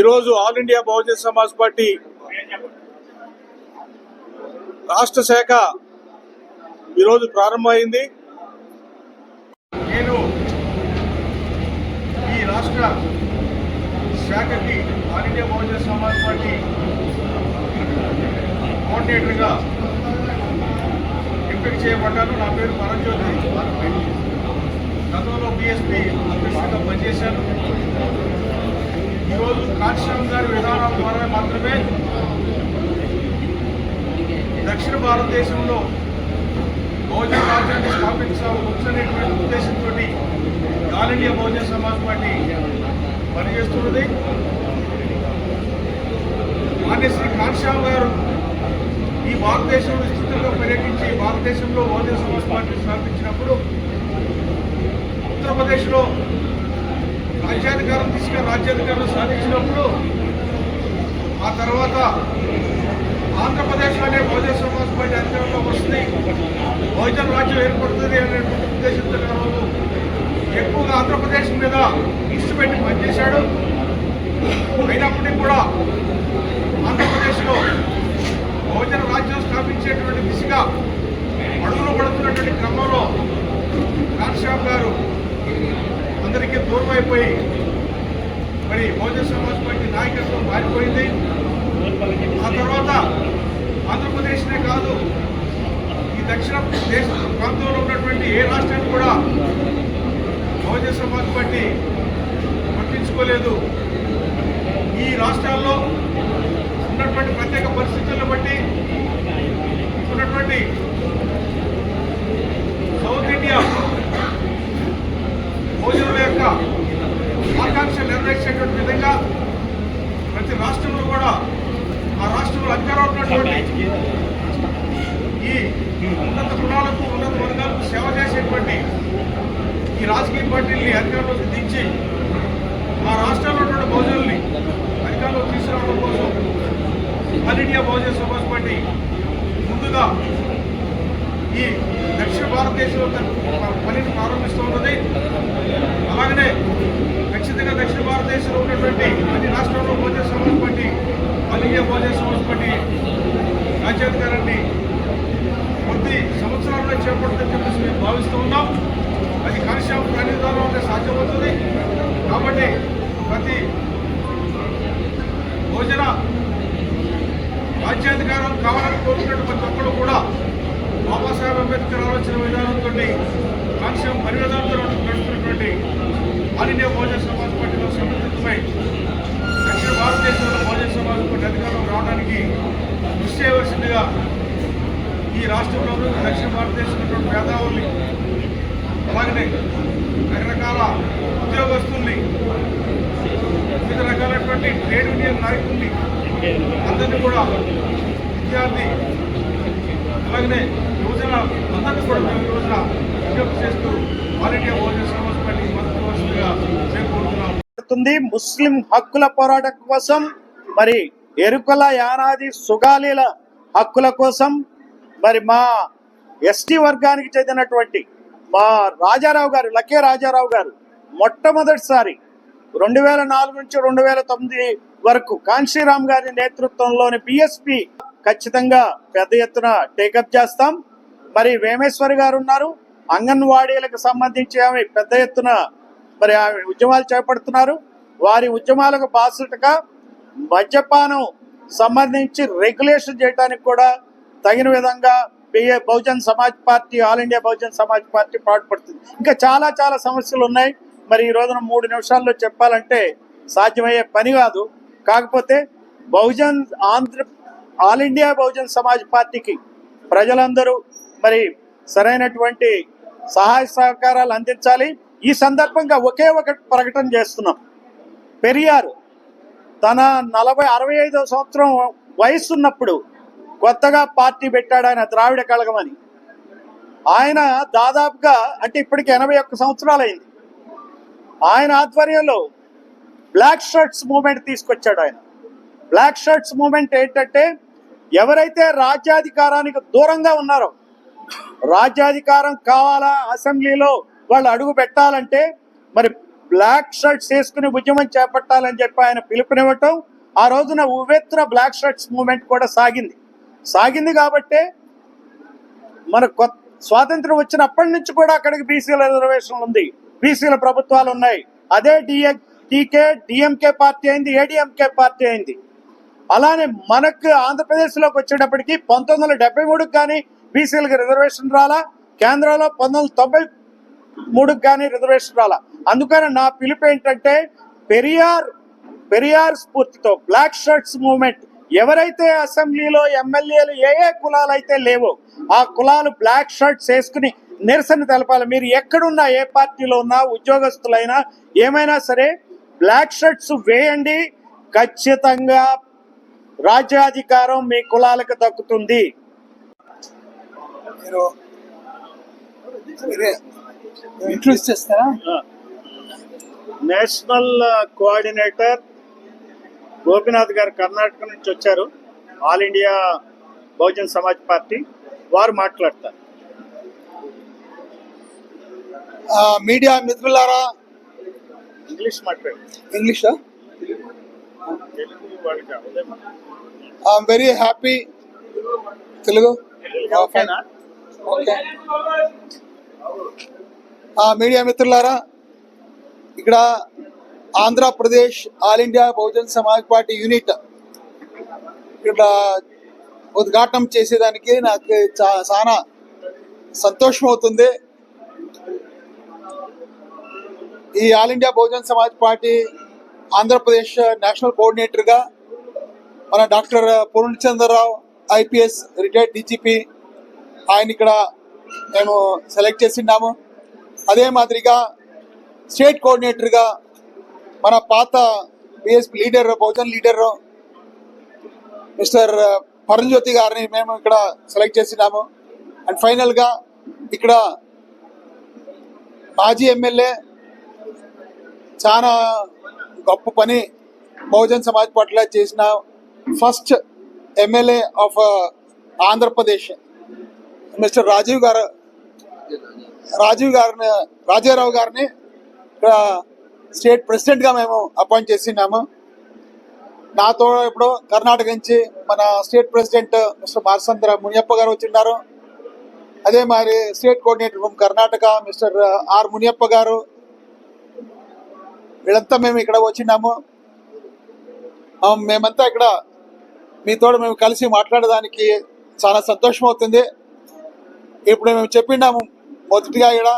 ఈరోజు all India Bahujan Samaj party రాష్ట్ర శాఖ ఈరోజు ప్రారంభమైంది. నేను ఈ రాష్ట్ర శాఖకి all India Bahujan Samaj party కోఆర్డినేటర్గా ఎంపిక చేయబడ్డాను. నా పేరు పరంజ్యోతి గతంలో బీఎస్పీ అధ్యక్షుడిగా పనిచేశాను. ఈరోజు కాశ్యం గారి విధానాల ద్వారా మాత్రమే దక్షిణ భారతదేశంలో బహుజన రాజ్యాన్ని స్థాపించాలనేటువంటి ఉద్దేశంతో all India Bahujan Samaj party పనిచేస్తున్నది. మాన్యశ్రీ కాశ్యాం గారు ఈ భారతదేశం విస్తృతంగా పర్యటించి భారతదేశంలో బహుజన సమాజ్ పార్టీ స్థాపించినప్పుడు ఉత్తరప్రదేశ్లో రాజ్యాధికారం తీసుకుని రాజ్యాధికారం సాధించినప్పుడు ఆ తర్వాత ఆంధ్రప్రదేశ్ అనే బహుజన సమాజ్ పార్టీ అధికారంలో వస్తుంది. బహుజన రాజ్యం ఏర్పడుతుంది అనేటువంటి ఉద్దేశంతో ఆ ఎక్కువగా ఆంధ్రప్రదేశ్ మీద ఇష్ట పెట్టి పనిచేశాడు. అయినప్పటికీ కూడా ఆంధ్రప్రదేశ్లో బహుజన రాజ్యం స్థాపించేటువంటి దిశగా అడుగులు పడుతున్నటువంటి క్రమంలో కాన్షాబ్ గారు అందరికీ దూరం అయిపోయి మరి బహుజన సమాజ్ పార్టీ నాయకత్వం మారిపోయింది. ఆ తర్వాత ఆంధ్రప్రదేశ్నే కాదు ఈ దక్షిణ దేశ ప్రాంతంలో ఉన్నటువంటి ఏ రాష్ట్రాన్ని కూడా బహుజన సమాజ్ పార్టీ పట్టించుకోలేదు. ఈ రాష్ట్రాల్లో ఉన్నటువంటి ప్రత్యేక పరిస్థితులను బట్టి ఉన్నటువంటి సౌత్ ఇండియా ఆకాంక్ష విధంగా ప్రతి రాష్ట్రంలో కూడా ఆ రాష్ట్రంలో అధికారం ఉన్నటువంటి ఈ ఉన్నత కులాలకు ఉన్నత వర్గాలకు సేవ చేసేటువంటి ఈ రాజకీయ పార్టీల్ని అధికారంలోకి దించి ఆ రాష్ట్రంలో ఉన్న బహుజనుల్ని అధికారంలోకి తీసుకురావడం కోసం all India Bahujan Samaj party ముందుగా ఈ దక్షిణ భారతదేశంలో పనిని ప్రారంభిస్తూ ఉన్నది. అలాగనే ఖచ్చితంగా దక్షిణ భారతదేశంలో ఉన్నటువంటి అన్ని రాష్ట్రాల్లో భోజన సమాజ్ పార్టీ ఆల్ భోజన బహుజన పార్టీ రాజ్యాధికారాన్ని కొద్ది సంవత్సరాల్లో చేపడుతుందని చెప్పేసి మేము భావిస్తూ ఉన్నాం. అది కానిశ్యామ కార్యవిధానంలో సాధ్యమవుతుంది. కాబట్టి ప్రతి భోజన రాజ్యాధికారం కావాలని కోరుకున్నటువంటి ప్రతి ఒక్కరు కూడా బాబాసాహెబ్ అంబేద్కర్ ఆలోచన విధానంతో సంక్షేమ పరివేదాలతో నడుస్తున్నటువంటి ఆల్ ఇండియా బహుజన సమాజ్ పార్టీలో సమర్థితమై దక్షిణ భారతదేశంలో బహుజన సమాజ్ పార్టీ అధికారంలో రావడానికి కృషి చేయవలసిందిగా ఈ రాష్ట్ర ప్రభుత్వం దక్షిణ భారతదేశంలో పేదావుల్ని అలాగనే రకరకాల ఉద్యోగస్తుల్ని వివిధ రకాలైనటువంటి ట్రేడ్ యూనియన్ నాయకుల్ని అందరినీ కూడా విద్యార్థి అలాగనే యువజన అందరినీ కూడా మేము ఈ రోజున విజ్ఞప్తి చేస్తూ ముస్లిం హక్కుల పోరాటం కోసం మరి ఎరుకల యానాది సుగాలీల హక్కుల కోసం మరి మా ఎస్టీ వర్గానికి చెందినటువంటి మా రాజారావు గారు లకే రాజారావు గారు మొట్టమొదటిసారి రెండు వేల నాలుగు నుంచి రెండు వేల తొమ్మిది వరకు కాంశీరామ్ గారి నేతృత్వంలోని పిఎస్పి ఖచ్చితంగా పెద్ద ఎత్తున టేకప్ చేస్తాం. మరి వేమేశ్వరి గారు ఉన్నారు. అంగన్వాడీలకు సంబంధించి ఆమె పెద్ద ఎత్తున మరి ఆమె ఉద్యమాలు చేపడుతున్నారు. వారి ఉద్యమాలకు బాసుటగా మద్యపానం సంబంధించి రెగ్యులేషన్ చేయడానికి కూడా తగిన విధంగా BA Bahujan Samaj party all India Bahujan Samaj party పాటుపడుతుంది. ఇంకా చాలా చాలా సమస్యలు ఉన్నాయి. మరి ఈ రోజున మూడు నిమిషాల్లో చెప్పాలంటే సాధ్యమయ్యే పని కాదు. కాకపోతే బహుజన్ ఆంధ్ర ఆల్ ఇండియా బహుజన్ సమాజ్ పార్టీకి ప్రజలందరూ మరి సరైనటువంటి సహాయ సహకారాలు అందించాలి. ఈ సందర్భంగా ఒకే ఒక ప్రకటన చేస్తున్నాం. పెరియార్ తన నలభై అరవై ఐదో సంవత్సరం వయసు ఉన్నప్పుడు కొత్తగా పార్టీ పెట్టాడు ఆయన ద్రావిడ కళగం అని. ఆయన దాదాపుగా అంటే ఇప్పటికి ఎనభై ఒక్క సంవత్సరాలు ఆయన ఆధ్వర్యంలో బ్లాక్ షర్ట్స్ మూమెంట్ తీసుకొచ్చాడు ఆయన. బ్లాక్ షర్ట్స్ మూమెంట్ ఏంటంటే ఎవరైతే రాజ్యాధికారానికి దూరంగా ఉన్నారో రాజ్యాధికారం కావాలా అసెంబ్లీలో వాళ్ళు అడుగు పెట్టాలంటే మరి బ్లాక్ షర్ట్స్ వేసుకుని ఉద్యమం చేపట్టాలని చెప్పి ఆయన పిలుపునివ్వటం ఆ రోజున ఉవ్వెత్తున బ్లాక్ షర్ట్స్ మూమెంట్ కూడా సాగింది. సాగింది కాబట్టే మన కొత్త స్వాతంత్రం వచ్చినప్పటి నుంచి కూడా అక్కడికి బీసీల రిజర్వేషన్ ఉంది. బీసీల ప్రభుత్వాలు ఉన్నాయి. అదే డిఏ టీకే డిఎంకే పార్టీ అయింది ఏడిఎంకే పార్టీ అయింది. అలానే మనకు ఆంధ్రప్రదేశ్లోకి వచ్చేటప్పటికి పంతొమ్మిది వందల డెబ్బై మూడుకి కానీ బీసీలకి రిజర్వేషన్ రాలా? కేంద్రంలో పంతొమ్మిది తొంభై మూడుకి కానీ రిజర్వేషన్ రాలా? అందుకని నా పిలుపు ఏంటంటే పెరియార్ పెరియార్ స్ఫూర్తితో బ్లాక్ షర్ట్స్ మూవ్మెంట్ ఎవరైతే అసెంబ్లీలో ఎమ్మెల్యేలు ఏ ఏ కులాలు అయితే లేవో ఆ కులాలు బ్లాక్ షర్ట్స్ వేసుకుని నిరసన తెలపాలి. మీరు ఎక్కడున్నా ఏ పార్టీలో ఉన్నా ఉద్యోగస్తులైనా ఏమైనా సరే బ్లాక్ షర్ట్స్ వేయండి. ఖచ్చితంగా రాజ్యాధికారం మీ కులాలకు దక్కుతుంది. మీరు ఇంట్రొడ్యూస్ చేస్తారా? నేషనల్ కోఆర్డినేటర్ గోపినాథ్ గారు కర్ణాటక నుంచి వచ్చారు. All India Bahujan Samaj party వారు మాట్లాడతారు. మీడియా మిత్రులారా? ఇంగ్లీష్ మాట్లాడు. English? I'm very happy. Telugu ఓకేనా? ఓకే. ఆ, మీడియా మిత్రులారా ఇక్కడ Andhra Pradesh all India Bahujan Samaj party unit ఇక్కడ ఉద్ఘాటనం చేసేదానికి నాకు చాలా సంతోషం అవుతుంది ఈ all India Bahujan Samaj party Andhra Pradesh national కోఆర్డినేటర్గా మన doctor Purnachandra Rao IPS retired DGP ఆయన ఇక్కడ మేము సెలెక్ట్ చేసిన్నాము అదే మాదిరిగా స్టేట్ కోఆర్డినేటర్గా మన పాత BSP leader Bahujan leader mister Paranjyoti గారిని మేము ఇక్కడ సెలెక్ట్ చేసినాము అండ్ ఫైనల్గా ఇక్కడ మాజీ ఎమ్మెల్యే చాలా గొప్ప పని బహుజన్ సమాజ్ పట్ల చేసిన first MLA of Andhra Pradesh mister Rajiv garu Rajiv గారిని రాజారావు గారిని ఇక్కడ స్టేట్ ప్రెసిడెంట్గా మేము అపాయింట్ చేసినాము. నాతో ఇప్పుడు కర్ణాటక నుంచి మన state president mister Marasandra Muniyappa garu వచ్చిన్నారు. అదే మరి state coordinator from Karnataka mister R Muniyappa garu. వీళ్ళంతా మేము ఇక్కడ వచ్చినాము. మేమంతా ఇక్కడ మీతో మేము కలిసి మాట్లాడడానికి చాలా సంతోషం అవుతుంది ఇప్పుడు మేము చెప్పినాము మొదటిగా ఇక్కడ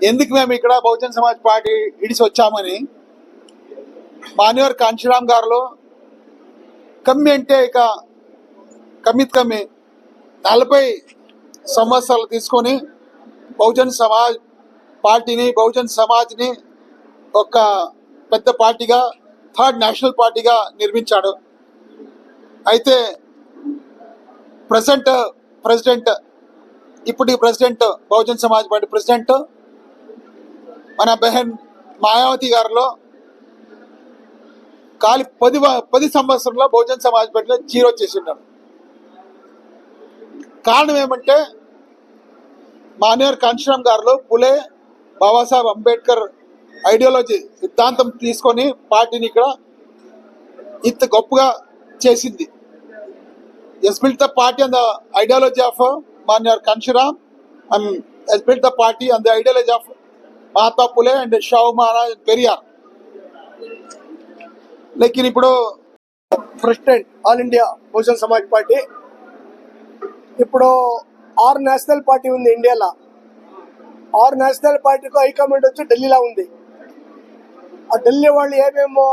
ఎందుకు మేము ఇక్కడ బహుజన్ సమాజ్ పార్టీ ఇడిసి వచ్చామని మాన్యూర్ కాంశీరామ్ గారు కమ్మి అంటే ఇక కమ్మిత్ కమ్మి నలభై సంవత్సరాలు తీసుకొని బహుజన్ సమాజ్ పార్టీని బహుజన్ సమాజ్ని ఒక పెద్ద పార్టీగా థర్డ్ నేషనల్ పార్టీగా నిర్మించాడు. అయితే ప్రజెంట్ ప్రెసిడెంట్ ఇప్పుడు president Bahujan Samaj party president మన బెహన్ మాయావతి గారిలో కాలి పది పది సంవత్సరంలో బహుజన్ సమాజ్ పార్టీలో జీరో చేసి కారణం ఏమంటే మానేర్ కాంశీరామ్ గారు పులే బాబాసాహెబ్ అంబేద్కర్ ఐడియాలజీ సిద్ధాంతం తీసుకొని పార్టీని ఇక్కడ ఇంత గొప్పగా చేసింది. Has built the party and the ideology of Manyavar Kanshi Ram and has built the party and the ideology of Mahatma Phule and Shahu Maharaj Periyar లేకిన్ ఇప్పుడు president all India Bahujan Samaj party ఇప్పుడు ఆరు national party ఉంది ఇండియాలో ఆరు national పార్టీకి high command వచ్చి ఢిల్లీలో ఉంది. ఆ ఢిల్లీ వాళ్ళు ఏమేమో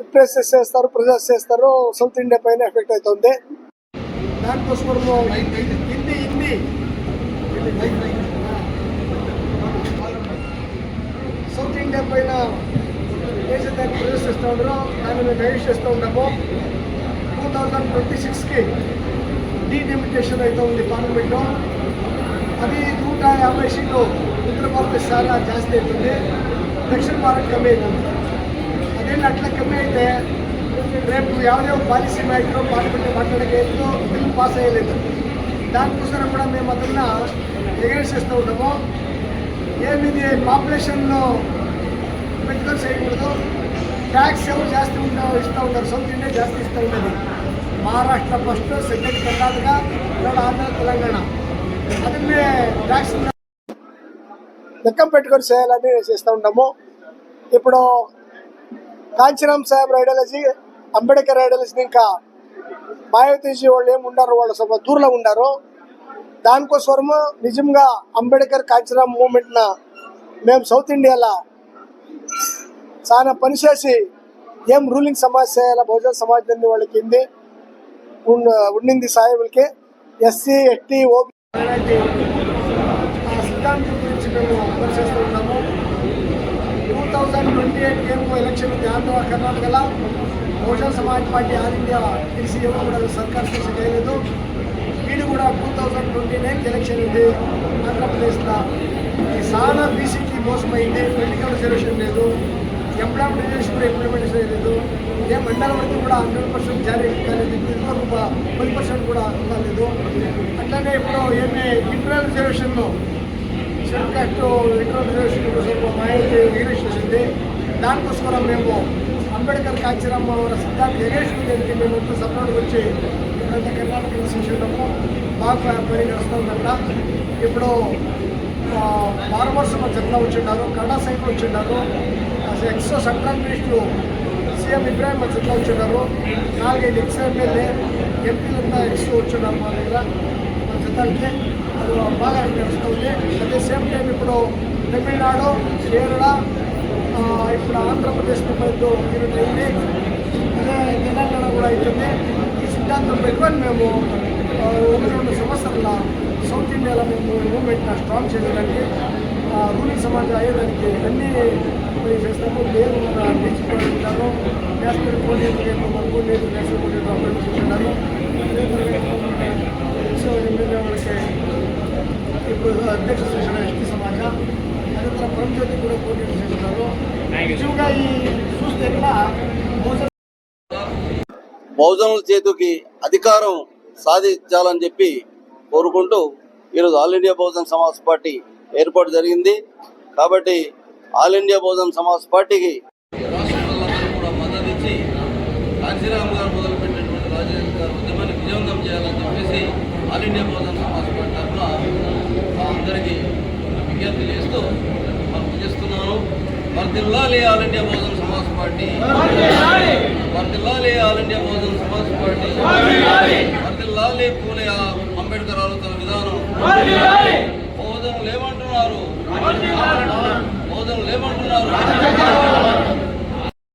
రిప్రెస్ చేస్తారు ప్రొసెస్ చేస్తారు సౌత్ ఇండియా పైన ఎఫెక్ట్ అవుతుంది. దానికోసము హిందీ సౌత్ ఇండియా పైన దేశాన్ని ప్రవేశిస్తూ ఉండరు దాన్ని మేము గైడ్ చేస్తూ ఉంటాము టూ థౌజండ్ ట్వంటీ సిక్స్కి డీలిమిటేషన్ అయితే ఉంది పార్లమెంట్లో. అది నూట యాభై సీట్లు ఉత్తర భారత చాలా జాస్తి అవుతుంది. దక్షిణ భారత్ కమ్మి అవుతుంది అదేంటి అట్లా కమ్మి అయితే రేపు యావదేవ పాలసీ మ్యాటర్లో పార్లమెంట్లో మాట్లాడగలిగితో బిల్ పాస్ అయ్యలేదు? దానికోసం కూడా మేము అతను ఎగరేట్ చేస్తూ ఉంటాము. ఏమిది పాపులేషన్లో పెట్టుకొని చేయకూడదు ట్యాక్స్ ఎవరు జాస్తి ఉంటా ఇస్తూ ఉంటారు. సౌత్ ఇండియా జాస్తి ఇస్తూ ఉంటుంది. Maharashtra first second Karnataka third Andhra Telangana. అది ట్యాక్స్ లెక్క పెట్టుకొని చేయాలని చేస్తూ ఉంటాము. ఇప్పుడు కాంచీరామ్ సాహెబ్ ఐడియాలజీ అంబేద్కర్ ఐడియాలజీని ఇంకా మాయావతీజీ వాళ్ళు ఏముండారు వాళ్ళు సభ దూరంలో ఉండారు దానికోసం నిజంగా అంబేద్కర్ కాంచీరామ్ మూమెంట్న మేము సౌత్ ఇండియాలో చాలా పనిచేసి ఏం రూలింగ్ సమస్య బహుజన సమాజం వాళ్ళకి ఇంది ఉండింది సాహెబులకి ఎస్సీ ఎస్టీ ఓబీ ఉన్నాము. టూ ట్వంటీ ఎయిట్ ఎలక్షన్ కర్ణాటకలో. Bahujan Samaj party all India తెలిసి ఎవరు కూడా సర్కార్ చేసి చేయలేదు వీడు కూడా two thousand twenty nine election ఉంది ఆంధ్రప్రదేశ్లో ఈ చాలా బీసీకి మోసమైంది పొలిటికల్ రిజర్వేషన్ లేదు ఎంప్లాయ్మెంట్ రిజర్వేషన్ కూడా ఇంప్లిమెంట్ చేయలేదు ఏ మండల వరకు కూడా హండ్రెడ్ పర్సెంట్ జారీ కాలేదు ఇంతవరకు పది పర్సెంట్ కూడా కాలేదు. అట్లనే ఇప్పుడు ఏమి ఇంటర్నల్ రిజర్వేషన్ సర్కార్ ఇంటర్నల్ రిజర్వేషన్ కోసం మా రిజర్వేషన్ వచ్చింది దానికోసం మేము అంబేద్కర్ కాంచీరామ్ ಅವರ సిద్ధాంత ఎగేసుకునేందుకు మేము ఇంత సపోర్ట్ వచ్చి ఇక్కడంతా కర్ణాటక నివసించడము బాగా పని నడుస్తుందంట ఇప్పుడు farmers జట్లా వచ్చిండారు Kannada cycle వచ్చిండారు ex central minister CM Ibrahim జట్లా వచ్చిండారు నాలుగైదు ఎక్స్ ఎమ్మెల్యే ఎంపీలంతా ఎక్స్ వచ్చిన్నారు మా దగ్గర మా జతానికి అది బాగా నడుస్తుంది అట్ ది సేమ్ టైం ఇప్పుడు తమిళనాడు కేరళ ఆ, ఇప్పుడు ఆంధ్రప్రదేశ్ ముప్పైతో యూనిట్ అయింది తెలంగాణ కూడా అవుతుంది ఈ సిద్ధాంతం పెట్టుకొని మేము ఒకటి రెండు సంవత్సరాల సౌత్ ఇండియాలో మేము మూవ్మెంట్ స్ట్రాంగ్ చేయడానికి రూలింగ్ సమాజం అయ్యేదానికి అన్ని చేస్తాము. లేదు మన నేర్చుకోవడం నేషనల్ కోఆర్డినేటర్ మనకు లేదు నేషనల్ కోఆర్డినేటర్ అప్లై చేస్తున్నారు సో ఎమ్మెల్యే వాళ్ళకి ఇప్పుడు అధ్యక్ష శిక్షణ ఎస్టీ సమాజ. అనంతరం పరంజ్యోతి కూడా నిజంగా ఈ చూస్తే కూడా బహుజనుల చేతికి అధికారం సాధించాలని చెప్పి కోరుకుంటూ ఈరోజు all India Bahujan Samaj party ఏర్పాటు జరిగింది. కాబట్టి ఆల్ ఇండియా బహుజన సమాజ్ పార్టీకి గారు మొదలుపెట్టినటువంటి రాజేంద్ర గారు ఉద్యమాన్ని విజయవంతం చేయాలని చెప్పేసి all India Bahujan Samaj party తరఫున అందరికీ విజ్ఞప్తి చేస్తూ వర్దిల్లాలి ఆల్ ఇండియా బహుజన్ పార్టీ వర్దిల్లాలి all India Bahujan Samaj party వర్దిల్లాలి పూలే అంబేద్కర్ ఆలోచన విధానం బహుజనులు లేమంటున్నారు బహుజనులు ఏమంటున్నారు